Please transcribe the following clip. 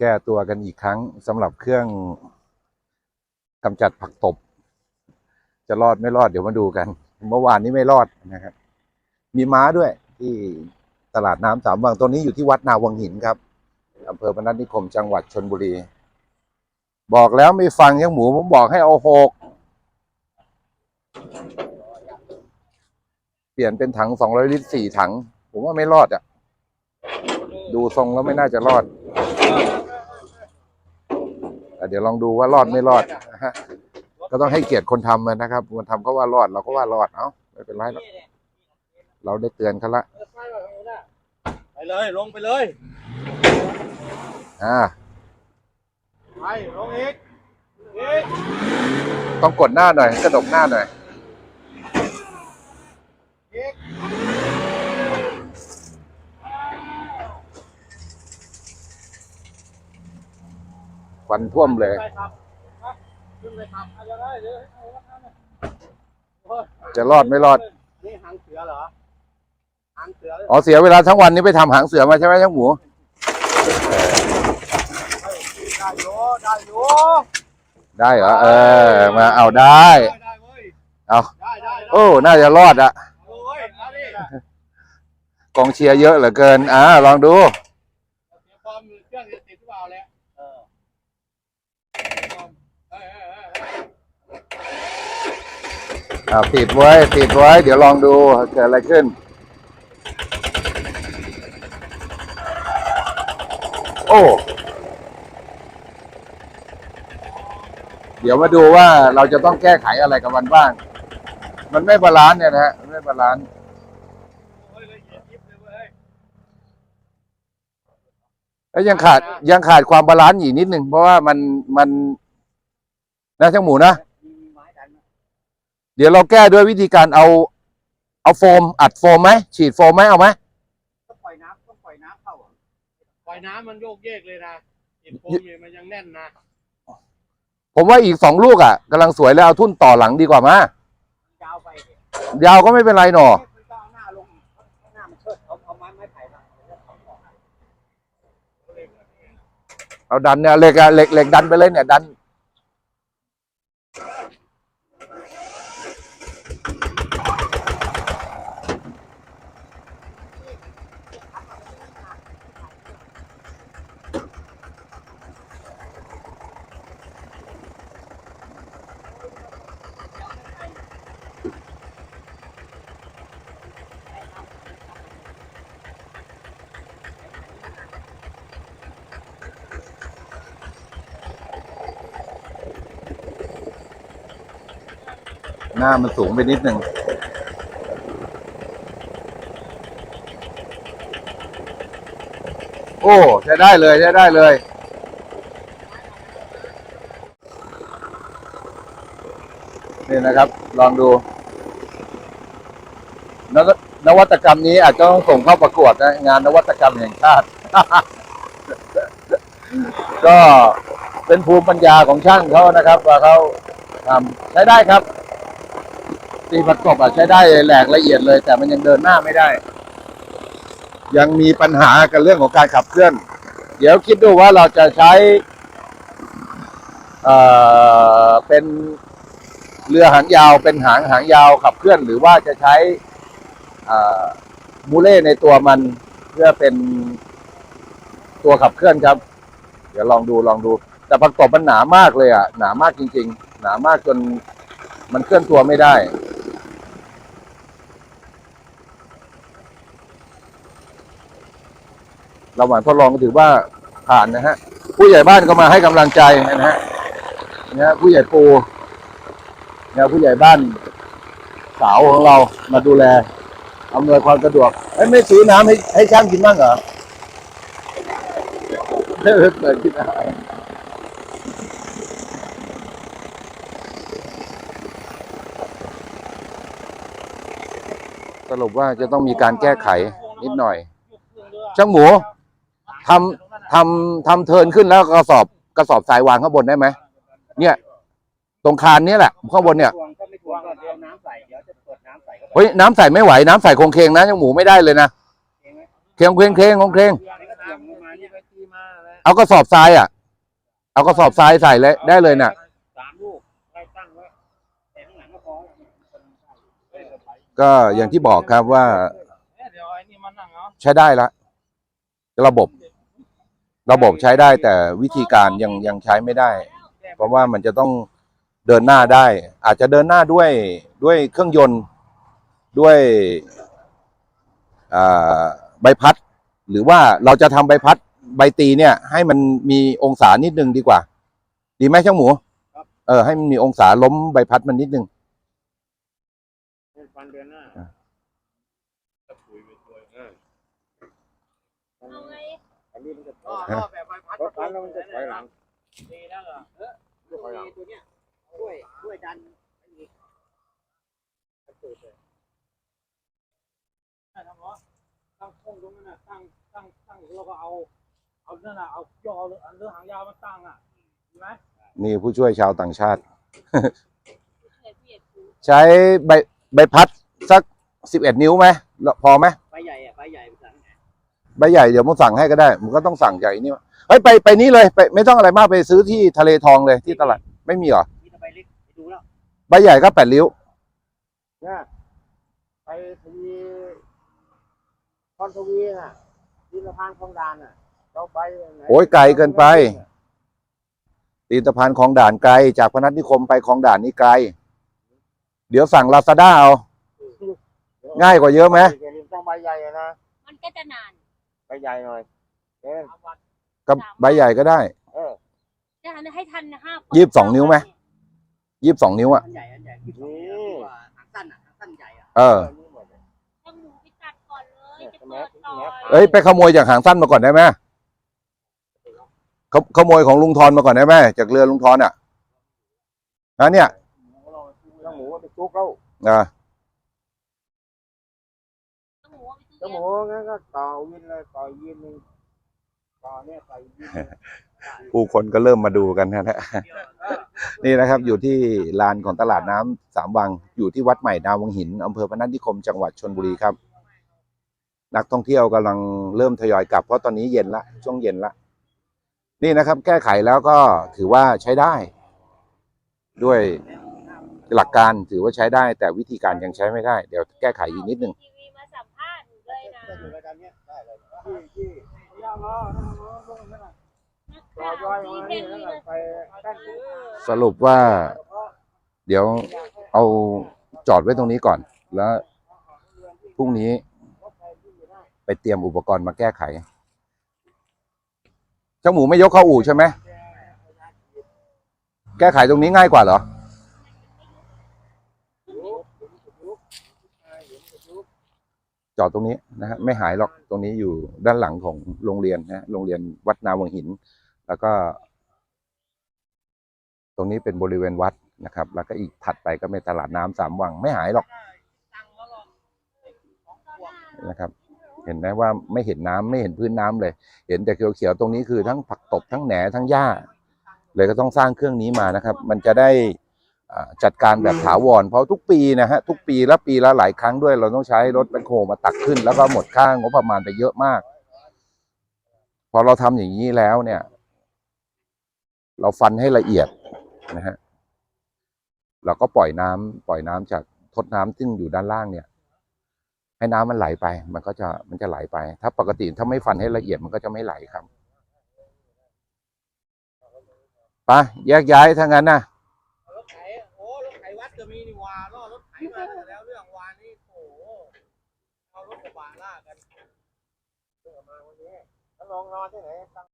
แก้ตัวกันอีกครั้งสำหรับเครื่องกำจัดผักตบ จะรอดไม่รอดเดี๋ยวมาดูกัน เมื่อวานนี้ไม่รอดนะครับ มีม้าด้วยที่ตลาดน้ำสามวังตัวนี้อยู่ที่วัดนาวังหินครับอำเภอพนัสนิคมจังหวัดชนบุรี บอกแล้วไม่ฟังยังหมูผมบอกให้เอาหกเปลี่ยนเป็นถังสองร้อยลิตรสี่ถัง ผมว่าไม่รอดอะ ดูทรงแล้วไม่น่าจะรอด แต่เดี๋ยวลองดูว่ารอดไม่รอดนะฮะก็ต้องให้เกียรติคนทำนะครับคนทำเขาว่ารอดเราก็ว่ารอดเอ้าไม่เป็นไรหรอกเราได้เตือนเขาละไปเลยลงไปเลยอ่าไปลงอีกอีกต้องกดหน้าหน่อยกระดกหน้าหน่อย อีก ควันท่วมเลย ไปครับมาขึ้นไปขับอะไรได้เดี๋ยวให้เอา ละกันนะโอ้ยจะรอดไม่รอด นี่หางเสือเหรอ หางเสือเลยอ๋อเสียเวลาทั้งวันนี้ไปทำหางเสือมาใช่ไหมช่างหมู ได้โยได้โยได้เหรอ เออ มาเอาได้ ได้เว้ยเอา ได้ได้ได้โอ้ น่าจะรอดอะโอ้ยเอาดิกองเชียร์เยอะเหลือเกิน อ่า ลองดูเดี๋ยวความเครื่องจะติดหรือเปล่าแหละเออเฮ้ยเฮ้ยเฮ้ยเฮ้ย อ่าติดไว้ติดไว้ เดี๋ยวลองดูเกิดอะไรขึ้น โอ้เดี๋ยวมาดูว่าเราจะต้องแก้ไขอะไรกับมันบ้าง มันไม่บาลานซ์เนี่ยนะฮะไม่บาลานซ์แล้วยังขาดยังขาดความบาลานซ์อีกนิดหนึ่งเพราะว่ามันมันนะช่างหมูนะ ดี๋ยวเราแก้ด้วยวิธีการเอาเอาโฟม อัดโฟมไหมฉีดโฟมไหมเอาไหมต้องปล่อยน้ำต้องปล่อยน้ำเข้าเหรอปล่อยน้ำมันโยกเยกเลยนะอินโฟมเนี่ยมันยังแน่นนะผมว่าอีกสองลูกอะกำลังสวยแล้วเอาทุ่นต่อหลังดีกว่ามายาวไปเนี่ยยาวก็ไม่เป็นไรหนอมันก็เอาหน้าลงอีกเอาหน้ามันเชิดเอาเอาไม้ไม้ไผ่มาเอาดันเนี่ยเหล็กอะเหล็กเหล็กดันไปเลยเนี่ยดัน หน้ามันสูงไปนิดหนึ่งโอ้ใช้ได้เลยใช้ได้เลย นี่นะครับ ลองดูนวนนวัตกรรมนี้อาจจะต้องส่งเข้าประกวดนะงานนวัตกรรมแห่งชาติ ก็เป็นภูมิปัญญาของช่างเขานะครับ ว่าเขาทำใช้ได้ครับ ตีประกบอะใช้ได้แหลกละเอียดเลย แต่มันยังเดินหน้าไม่ได้ ยังมีปัญหากับเรื่องของการขับเคลื่อน เดี๋ยวคิดดูว่าเราจะใช้เอ่อเป็นเรือหางยาวเป็นหางหางยาวขับเคลื่อน หรือว่าจะใช้อ่ามูเล่ในตัวมันเพื่อเป็นตัวขับเคลื่อนครับ เดี๋ยวลองดูลองดู แต่ผักตบมันหนามากเลยอะหนามากจริง ๆ หนามากจนมันเคลื่อนตัวไม่ได้ ราหมายทดลองก็ถือว่าผ่านนะฮะ ผู้ใหญ่บ้านก็มาให้กำลังใจนะฮะนี่ผู้ใหญ่ปูนี่ผู้ใหญ่บ้านสาวของเรามาดูแลอำนวยความสะดวกไม่ซื้อน้ำให้ให้ช่างกินบ้างเหรอเออเปิดกินอะไรสรุปว่าจะต้องมีการแก้ไขนิดหน่อย ช่างหมู ทำทำทำเทิร์นขึ้นแล้วกระสอบกระสอบทรายวางข้างบนได้ไหมเนี่ย ตรงคานเนี้แหละข้างบนเนี่ยทวงก็ไม่ทวงก็เดี๋ยวน้ำใส่เดี๋ยวจะเปิดน้ำใส่ก็เฮ้ยน้ำใส่ไม่ไหวน้ำใส่คงเคงนะช่างหมูไม่ได้เลยนะเคงเคงเคงคงเคงนี่ก็ทวงลงมานี่ก็ตีมาแล้วเอากระสอบทรายอะ เอากระสอบทรายใส่เลยได้เลยน่ะสามลูกไล่ตั้งไว้แต่ข้างหลังก็พอเอ้ยเดี๋ยวไปก็อย่างที่บอกครับว่าเอ้ยเดี๋ยวไอ้นี่มานั่งเนาะใช้ได้ละระบบ ระบบใช้ได้แต่วิธีการยังยังใช้ไม่ได้ เพราะว่ามันจะต้องเดินหน้าได้ อาจจะเดินหน้าด้วยด้วยเครื่องยนต์ด้วยอ่าใบพัด หรือว่าเราจะทำใบพัดใบตีเนี่ย ให้มันมีองศานิดนึงดีกว่า ดีไหมช่างหมูเออให้มันมีองศาล้มใบพัดมันนิดนึงเป็นฟันเดือนหน้า อะ จะปุ๋ยไปตัวเออ เอาไง อั นนี้มันจะก็ก็แบบใบพัดพัดแล้วมันจะถอยหลังดีแล้วเหรอเออถอยหลังตัวเนี้ยช่วยช่วยดันไปอีกใช่ครับหมอตั้งโค้งตรงนั้นน่ะตั้งตั้งตั้งแล้วก็เอาเอานั่นน่ะเอาย่อเรือเรือหางยาวมาตั้งอะดีไหมนี่ผู้ช่วยชาวต่างชาติเห็ดเห็ดปูใช้ใบใบพัดสักสิบเอ็ดนิ้วไหมแล้วพอไหมใบใหญ่อะใบใหญ่ภาษาไง ใบใหญ่เดี๋ยวมึงสั่งให้ก็ได้มึงก็ต้องสั่งใหญ่นี่วะเฮ้ยไปไปนี้เลยไปไม่ต้องอะไรมากไปซื้อที่ทะเลทองเลยที่ตลาดไม่มีเหรอมีแต่ใบเล็กไปดูแล้วใบใหญ่ก็แปดริ้วเนี่ยไปทวีคอนทวีน่ะดินสะพานคลองดานน่ะเราไปไหนโอ้ยไกลเกินไปตีนสะพานคลองด่านไกล จากพนัสนิคมไปคลองด่านนี่ไกล เดี๋ยวสั่งลาซาด้าเอา ง่ายกว่าเยอะไหมเดี๋ยวนี้ต้องใบใหญ่อะนะมันก็จะนาน ใบใหญ่หน่อยเอ๊ะกับใบใหญ่ก็ได้ เออจะหันให้ทันห้ายี่สิบสองนิ้วไหม ยี่สิบสองนิ้วอะอันใหญ่อันใหญ่ยี่สิบสองนิ้วดีกว่าหางสั้นอะหางสั้นใหญ่อะเออต้องหมูไปตัดก่อนเลย จะเปิดต่อเอ้ยไปขโมยจากหางสั้นมาก่อนได้ไหมขขโมยของลุงทอนมาก่อนได้ไหมจากเรือลุงทอนอะนะเนี่ย ต้องหมูไปซุกแล้ว อ่าต้องหมูเอาไปต้องหซื้มูองั้นก็ต่อวินเลยต่อยินหนึ่งต่อเนี่ยต่อยินหนึ่งผู้คนก็เริ่มมาดูกันนะฮะ นี่นะครับอยู่ที่ลานของตลาดน้ำสามวัง อยู่ที่วัดใหม่นาวังหินอำเภอพนัสนิคมจังหวัดชนบุรีครับ นักท่องเที่ยวกำลังเริ่มทยอยกลับ เพราะตอนนี้เย็นละช่วงเย็นละ นี่นะครับ แก้ไขแล้วก็ถือว่าใช้ได้ ด้วยหลักการถือว่าใช้ได้ แต่วิธีการยังใช้ไม่ได้ เดี๋ยวแก้ไขอีกนิดนึง จะอยู่รายการเนี้ยได้เลยที่ที่ย่างล้อนั่นล้อลงนั่นน่ะต่อข่อยมาเนี่นนั่นน่ะไปตั้งชื่อสรุปว่า เดี๋ยวเอาจอดไว้ตรงนี้ก่อน แล้วพรุ่งนี้ไปเตรียมอุปกรณ์มาแก้ไขเจ้าหมูไม่ยกเข้าอู่ใช่ไหมแก้ไขตรงนี้ง่ายกว่าเหรอ จอดตรงนี้นะฮะไม่หายหรอกตรงนี้อยู่ด้านหลังของโรงเรียนนะโรงเรียนวัดนาวังหิน แล้วก็ ตรงนี้เป็นบริเวณวัดนะครับ แล้วก็อีกถัดไปก็เป็นตลาดน้ำสามวังไม่หายหรอกนะครับเห็นไหมว่าไม่เห็นน้ำไม่เห็นพื้นน้ำเลย เห็นแต่เขียวๆตรงนี้คือทั้งผักตบทั้งแหนทั้งหญ้า เลยก็ต้องสร้างเครื่องนี้มานะครับ มันจะได้ จัดการแบบถาวร เพราะทุกปีนะฮะทุกปีและปีละหลายครั้งด้วย เราต้องใช้รถแบคโฮมาตักขึ้น แล้วก็หมดค่างบประมาณไปเยอะมาก พอเราทำอย่างนี้แล้วเนี่ย เราฟันให้ละเอียดนะฮะเราก็ปล่อยน้ำปล่อยน้ำจากทดน้ำซึ่งอยู่ด้านล่างเนี่ย ให้น้ำมันไหลไป มันก็จะมันจะไหลไป ถ้าปกติถ้าไม่ฟันให้ละเอียดมันก็จะไม่ไหลครับไปแยกย้ายถ้างั้นนะ รถไถโอ้รถไถวัดก็มีนี่หวาล่อรถไถมาแล้วเรื่องวานี่โอ้ เอารถ